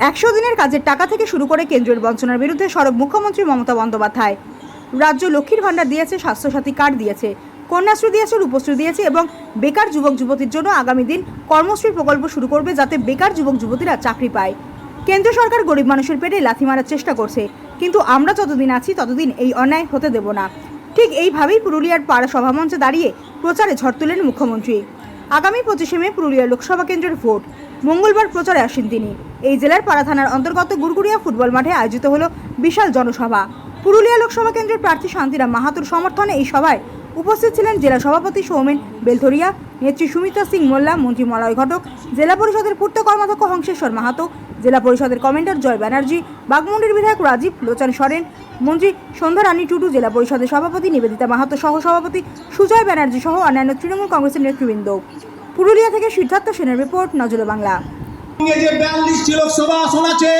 একশো দিনের কাজের টাকা থেকে শুরু করে কেন্দ্রের বঞ্চনার বিরুদ্ধে সরব মুখ্যমন্ত্রী মমতা বন্দ্যোপাধ্যায়। রাজ্য লক্ষ্মীর ভাণ্ডার দিয়েছে, স্বাস্থ্যসাথী কার্ড দিয়েছে, কন্যাশ্রী দিয়েছে, রূপশ্রী দিয়েছে এবং বেকার যুবক যুবতীর জন্য আগামী দিন কর্মশ্রী প্রকল্প শুরু করবে যাতে বেকার যুবক যুবতীরা চাকরি পায়। কেন্দ্র সরকার গরিব মানুষের পেটে লাথি মারার চেষ্টা করছে, কিন্তু আমরা যতদিন আছি ততদিন এই অন্যায় হতে দেব না। ঠিক এইভাবেই পুরুলিয়ার পাড়া সভামঞ্চে দাঁড়িয়ে প্রচারে ঝড় তুলেন মুখ্যমন্ত্রী। আগামী পঁচিশে মে পুরুলিয়া লোকসভা কেন্দ্রের ভোট। মঙ্গলবার প্রচারে আসেন তিনি। এই জেলার পাড়া থানার অন্তর্গত গুড়গুড়িয়া ফুটবল মাঠে আয়োজিত হল বিশাল জনসভা। পুরুলিয়া লোকসভা কেন্দ্রের প্রার্থী শান্তিরাম মাহাতুর সমর্থনে এই সভায় উপস্থিত ছিলেন জেলা সভাপতি সৌমেন বেলথরিয়া, নেত্রী সুমিতা সিং মোল্লা, মন্ত্রী মলয় ঘটক, জেলা পরিষদের পূর্ত কর্মাধ্যক্ষ হংসেশ্বর মাহাতো জেলা পরিষদের কমেন্ডার জয় ব্যানার্জি, বাগমুন্ডির বিধায়ক রাজীব লোচন সরেন, মন্ত্রী সন্ধ্যা রানী টুডু জেলা পরিষদের সভাপতি নিবেদিতা মাহাতো সহ সভাপতি সুজয় ব্যানার্জি সহ অন্যান্য তৃণমূল কংগ্রেসের নেতৃবৃন্দ। পুরুলিয়া থেকে সিদ্ধার্থ সেনের রিপোর্ট নজরে বাংলা। যে বিয়াল্লিশটি লোকসভা আসন আছে,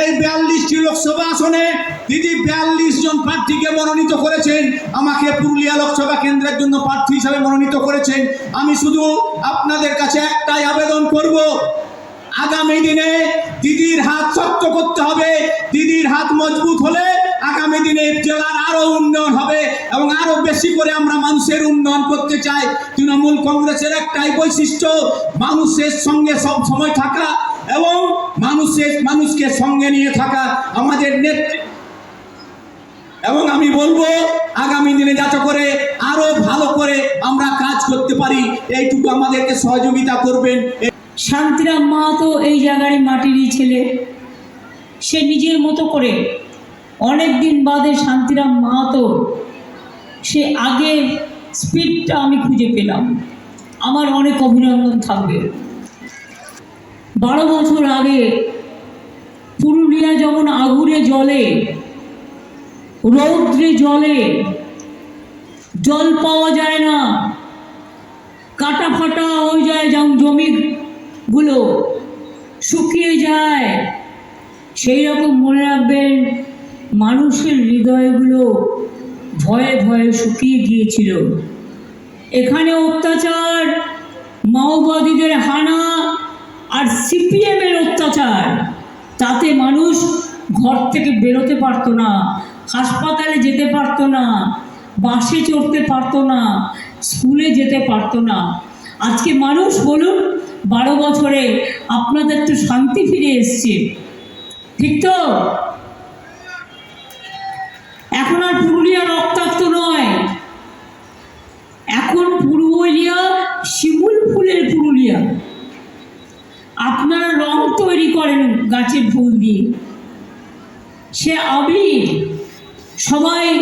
এই বিয়াল্লিশটি লোকসভা আসনে দিদি বিয়াল্লিশ জন প্রার্থীকে মনোনীত করেছেন, আমাকে পুরুলিয়া লোকসভা কেন্দ্রের জন্য প্রার্থী হিসাবে মনোনীত করেছেন। আমি শুধু আপনাদের কাছে একটাই আবেদন করব আগামী দিনে দিদির হাত শক্ত করতে হবে। দিদির হাত মজবুত হলে আগামী দিনে জেলার আরও উন্নয়ন হবে এবং আরও বেশি করে আমরা মানুষের উন্নয়ন করতে চাই। তৃণমূল কংগ্রেসের একটাই বৈশিষ্ট্য, মানুষের সঙ্গে সব সময় থাকা এবং মানুষের, মানুষকে সঙ্গে নিয়ে থাকা। আমাদের নেতৃত্ব এবং আমি বলব, আগামী দিনে যাতে করে আরও ভালো করে আমরা কাজ করতে পারি, এইটুকু আমাদেরকে সহযোগিতা করবেন। শান্তিরাম মাহাতো এই জায়গারই মাটিরই ছেলে। সে নিজের মতো করে অনেক দিন বাদে শান্তিরাম মাহাতো সে আগে স্পিডটা আমি খুঁজে পেলাম। আমার অনেক অভিনন্দন থাকবে। বারো বছর আগে পুরুলিয়া যেমন আগুনে জলে, রৌদ্রে জলে জল পাওয়া যায় না, কাটা ফাটা হয়ে যায় যেমন জমিগুলো শুকিয়ে যায়। সেই রকম মনে রাখবেন, মানুষের হৃদয়গুলো ভয়ে ভয়ে শুকিয়ে গিয়েছিল। এখানে অত্যাচার, মাওবাদীদের হানা আর সিপিএমের অত্যাচার, তাতে মানুষ ঘর থেকে বেরোতে পারতো না, হাসপাতালে যেতে পারতো না, বাসে চড়তে পারতো না, স্কুলে যেতে পারতো না। আজকে মানুষ বলুন বারো বছরে আপনাদের তো শান্তি ফিরে এসছে। ঠিক তো? এখন আর পুরুলিয়া রক্তাক্ত নয়। এখন পুরুলিয়া শিমুল ফুলের পুরুলিয়া। আপনারা রং তৈরি করেন গাছের ফুল দিয়ে। সে আবির সবাই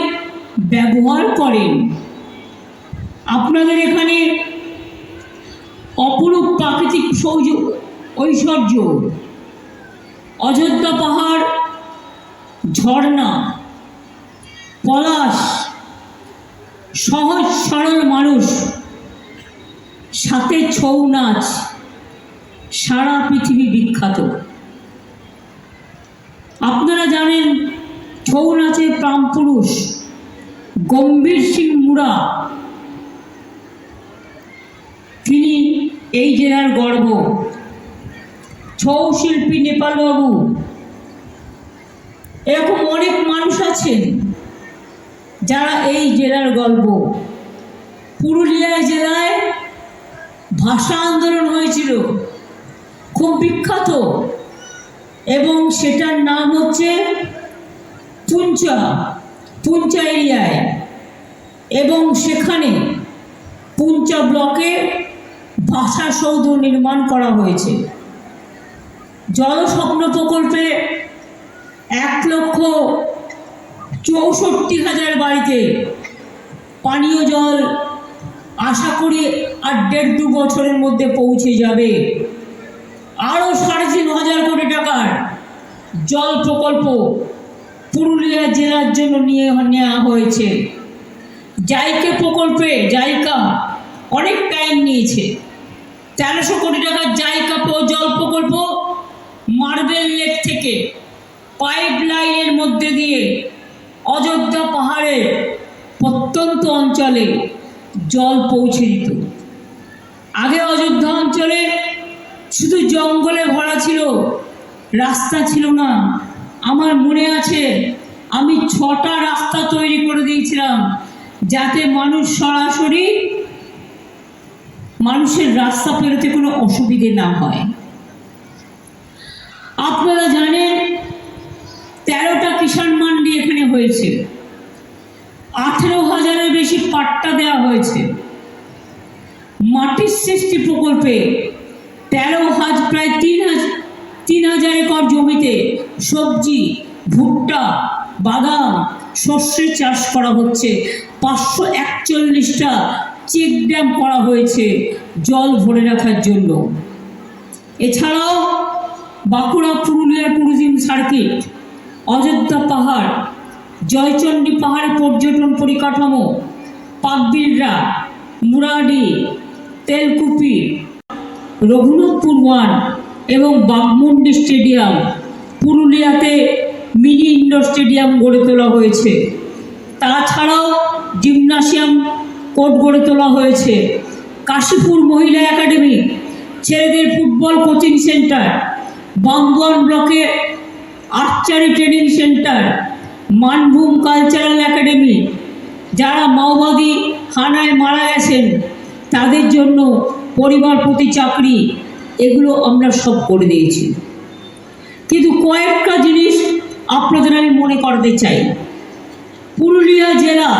ব্যবহার করেন। আপনাদের এখানে অপরূপ প্রাকৃতিক সৌজ ঐশ্বর্য। অযোধ্যা পাহাড়, ঝর্ণা, পলাশ সহজ সরল মানুষ, সাথে ছৌ নাচ, সারা পৃথিবী বিখ্যাত। আপনারা জানেন ছৌ নাচের প্রাণপুরুষ গম্ভীর সিং মুড়া তিনি এই জেলার গর্ব। ছৌ শিল্পী নেপালবাবু, এরকম অনেক মানুষ আছেন যারা এই জেলার গল্প পুরুলিয়া জেলায় ভাষা আন্দোলন হয়েছিল, খুব বিখ্যাত, এবং সেটার নাম হচ্ছে পুঞ্চা পুঞ্চা এরিয়ায়। এবং সেখানে পুঞ্চা ব্লকে ভাষা সৌধ নির্মাণ করা হয়েছে। জলস্বপ্ন প্রকল্পে এক লক্ষ চৌষট্টি হাজার বাড়িতে পানীয় জল আশা করি আর দেড় দু বছরের মধ্যে পৌঁছে যাবে। আরও সাড়ে তিন হাজার কোটি টাকার জল প্রকল্প পুরুলিয়া জেলার জন্য নিয়ে নেওয়া হয়েছে। জাইকা প্রকল্পে জাইকা অনেক টাইম নিয়েছে। তেরোশো কোটি টাকার প- জল প্রকল্প মার্বেল লেক থেকে পাইপ লাইনের মধ্যে দিয়ে অযোধ্যা পাহাড়ের প্রত্যন্ত অঞ্চলে জল পৌঁছে দিত। আগে অযোধ্যা অঞ্চলে শুধু জঙ্গলে ভরা ছিল, রাস্তা ছিল না। আমার মনে আছে, আমি ছটা রাস্তা তৈরি করে দিয়েছিলাম যাতে মানুষ সরাসরি মানুষের রাস্তা পেরোতে কোনো অসুবিধে না হয়। আপনারা জানেন, তেরোটা কিষাণ মান্ডি এখানে হয়েছে। আঠেরো হাজারের বেশি পাট্টা দেওয়া হয়েছে। মাটির সৃষ্টি প্রকল্পে তেরো হাজ, প্রায় তিন হাজার তিন হাজার একর জমিতে সবজি, ভুট্টা, বাদাম শস্যের চাষ করা হচ্ছে। পাঁচশো একচল্লিশটা চেক ড্যাম করা হয়েছে জল ভরে রাখার জন্য। এছাড়াও বাঁকুড়া পুরুলিয়া ট্যুরিজম সার্কিট, অযোধ্যা পাহাড় জয়চণ্ডী পাহাড়ে পর্যটন পরিকাঠামো পাকবিলরা মুরাডি, তেলকুপি, রঘুনাথপুর ওয়ান এবং বাগমুন্ডি স্টেডিয়াম পুরুলিয়াতে মিনি ইন্ডোর স্টেডিয়াম গড়ে তোলা হয়েছে। তাছাড়াও জিমনাসিয়াম কোর্ট গড়ে তোলা হয়েছে। কাশীপুর মহিলা একাডেমি, ছেলেদের ফুটবল কোচিং সেন্টার বান্দোয়ান ব্লকে archery training centre, Manbhum cultural academy. যারা মাওবাদী হানায় মারা গেছেন, তাদের জন্য পরিবার প্রতি চাকরি, এগুলো আমরা সব করে দিয়েছি। কিন্তু কয়েকটা জিনিস আপনাদের আমি মনে করতে চাই। পুরুলিয়া জেলা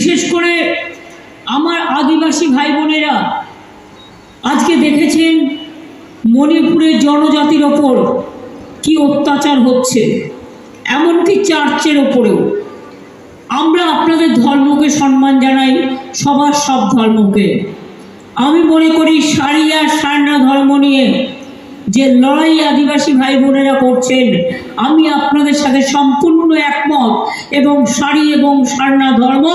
বিশেষ করে আমার আদিবাসী ভাই বোনেরা আজকে দেখেছেন মণিপুরের জনজাতির ওপর কি অত্যাচার হচ্ছে, এমনকি চার্চের ওপরেও। আমরা আপনাদের ধর্মকে সম্মান জানাই, সবার সব ধর্মকে। আমি মনে করি সারিয়া সারনা ধর্ম নিয়ে যে লড়াই আদিবাসী ভাই বোনেরা করছেন, আমি আপনাদের সাথে সম্পূর্ণ একমত এবং সারি এবং সারনা ধর্ম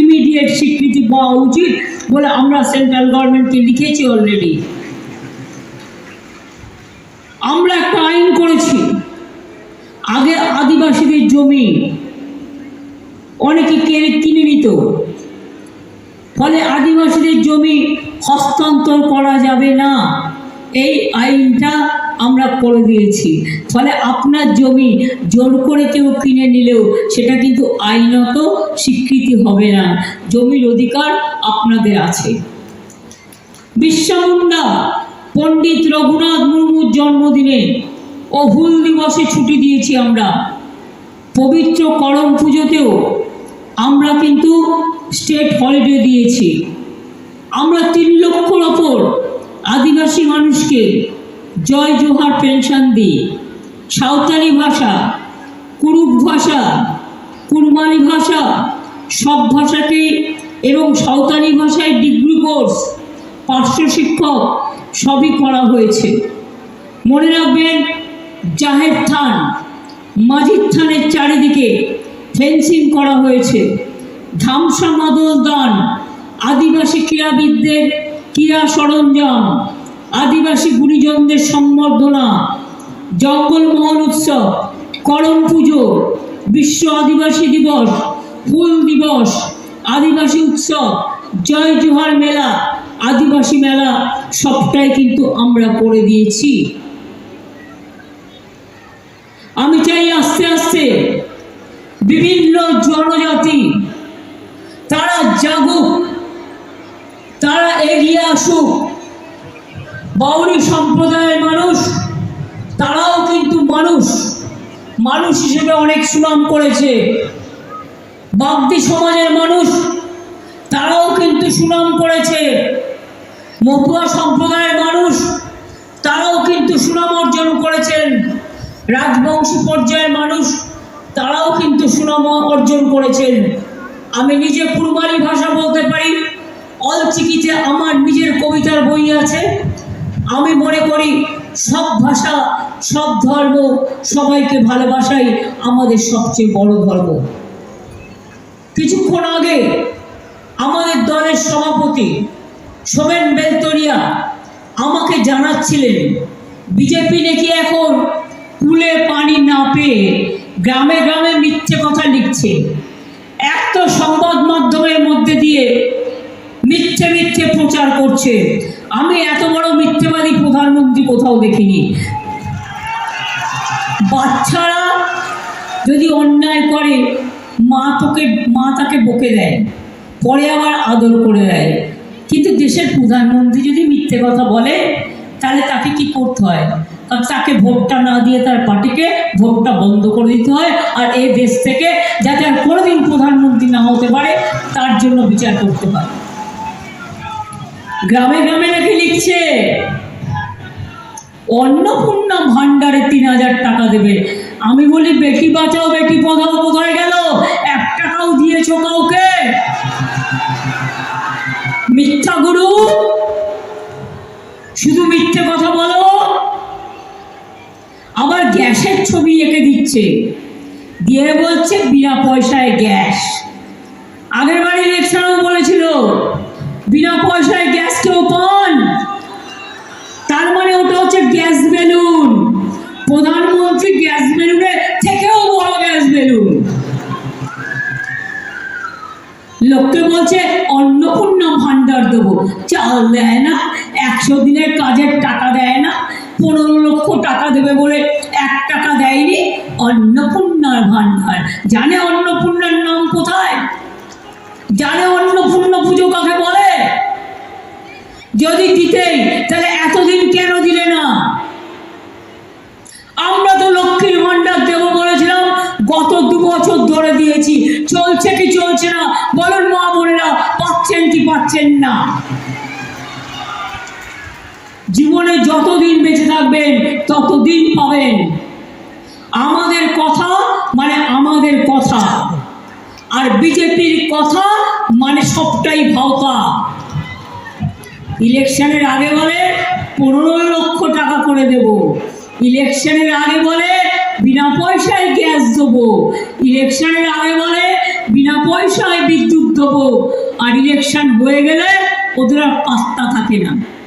ইমিডিয়েট স্বীকৃতি পাওয়া উচিত বলে আমরা সেন্ট্রাল গভর্নমেন্টকে লিখেছি অলরেডি আমরা একটা আইন করেছি, আগে আদিবাসীদের জমি অনেকে কেড়ে কিনে নিত, ফলে আদিবাসীদের জমি হস্তান্তর করা যাবে না। এই আইনটা আমরা করে দিয়েছি। ফলে আপনার জমি জোর করে কেউ কিনে নিলেও সেটা কিন্তু আইনত স্বীকৃতি হবে না। জমির অধিকার আপনাদের আছে। বিশ্বমুন্ডা পণ্ডিত রঘুনাথ মুর্মুর জন্মদিনে ও হুল দিবসে ছুটি দিয়েছি আমরা। পবিত্র করম পুজোতেও আমরা কিন্তু স্টেট হলিডে দিয়েছি। আমরা তিন লক্ষর ওপর আদিবাসী মানুষকে জয় জোহার পেনশন দিই। সাঁওতালি ভাষা কুরুক ভাষা, কুরমালি ভাষা, সব ভাষাকেই এবং সাঁওতালি ভাষায় ডিগ্রি কোর্স, পার্শ্ব শিক্ষক সবই করা হয়েছে। মনে রাখবেন জাহের থান মাঝির থানের চারিদিকে ফেন্সিং করা হয়েছে। ধামসা মাদল দান আদিবাসী ক্রীড়াবিদদের ক্রীড়া সরঞ্জাম, আদিবাসী গুণীজনদের সম্বর্ধনা, জঙ্গলমহল উৎসব, করম পুজো, বিশ্ব আদিবাসী দিবস, ফুল দিবস, আদিবাসী উৎসব, জয় জোহার মেলা, আদিবাসী মেলা, সবটাই কিন্তু আমরা করে দিয়েছি। আমি চাই আস্তে আস্তে আসুক। বাউরি সম্প্রদায়ের মানুষ, তারাও কিন্তু মানুষ। মানুষ হিসেবে অনেক সুনাম করেছে। বাগদি সমাজের মানুষ, তারাও কিন্তু সুনাম করেছে। মতুয়া সম্প্রদায়ের মানুষ, তারাও কিন্তু সুনাম অর্জন করেছেন। রাজবংশী পর্যায়ের মানুষ, তারাও কিন্তু সুনাম অর্জন করেছেন। আমি নিজে কুরবানি ভাষা বলতে পারি অলচিকিতে আমার নিজের কবিতার বই আছে। আমি মনে করি সব ভাষা, সব ধর্ম সবাইকে ভালোবাসাই আমাদের সবচেয়ে বড় ধর্ম। কিছুক্ষণ আগে আমাদের দলের সভাপতি সোমেন বেলতরিয়া আমাকে জানাচ্ছিলেন, বিজেপি নাকি এখন কুলে পানি না পেয়ে গ্রামে গ্রামে মিথ্যে কথা লিখছে। এক তো সংবাদ মাধ্যমের মধ্যে দিয়ে মিথ্যে মিথ্যে প্রচার করছে। আমি এত বড় মিথ্যেবাদী প্রধানমন্ত্রী কোথাও দেখিনি। বাচ্চারা যদি অন্যায় করে, মা তোকে, মা তাকে বকে দেয়, পরে আবার আদর করে দেয়। কিন্তু দেশের প্রধানমন্ত্রী যদি মিথ্যে কথা বলে, তাহলে তাকে কি করতে হয়? কারণ তাকে ভোটটা না দিয়ে তার পার্টিকে ভোটটা বন্ধ করে দিতে হয়, আর এই দেশ থেকে যাতে আর কোনোদিন প্রধানমন্ত্রী না হতে পারে, তার জন্য বিচার করতে হয়। গ্রামে গ্রামে নাকি লিখছে, অন্নপূর্ণা ভান্ডারে তিন হাজার টাকা দেবে। আমি বলি, বেটি বাঁচাও, বেটি পড়াও, কোথায় গেল? এক টাকাও দিয়েছ কাউকে? মিথ্যা গুরু, শুধু মিথ্যে কথা বলো। আবার গ্যাসের ছবি এঁকে দিচ্ছে। দিয়ে বলছে, বিনা পয়সায় গ্যাস। আগের বাড়ি ইলেকশনেও বলেছিল বিনা পয়সায় গ্যাস কেউ পান তার মানে ওটা হচ্ছে গ্যাস বেলুন। প্রধানমন্ত্রী গ্যাস বেলুনের থেকেও বড় গ্যাস বেলুন। লোককে বলছে, অন্নপূর্ণা ভান্ডার দেবো। চাল দেয় না, একশো দিনের কাজের টাকা দেয় না, পনেরো লক্ষ টাকা দেবে বলে এক টাকা দেয়নি অন্নপূর্ণার ভান্ডার জানে অন্নপূর্ণার নাম কোথায়? জানে অন্নপূর্ণা যদি দিতেই তাহলে এতদিন কেন দিলে না? আমরা তো লক্ষ্মীর ভান্ডার দেব বলেছিলাম, গত দু বছর ধরে দিয়েছি। চলছে কি চলছে না? বলুন মা বোনেরা, পাচ্ছেন কি পাচ্ছেন না? জীবনে যতদিন বেঁচে থাকবেন, ততদিন পাবেন। আমাদের কথা মানে আমাদের কথা। আর বিজেপির কথা মানে সবটাই ভাওতা। ইলেকশনের আগে বলে পনেরো লক্ষ টাকা করে দেব। ইলেকশনের আগে বলে বিনা পয়সায় গ্যাস দেবো। ইলেকশনের আগে বলে বিনা পয়সায় বিদ্যুৎ দেবো। আর ইলেকশন হয়ে গেলে ওদের আর পাত্তা থাকে না।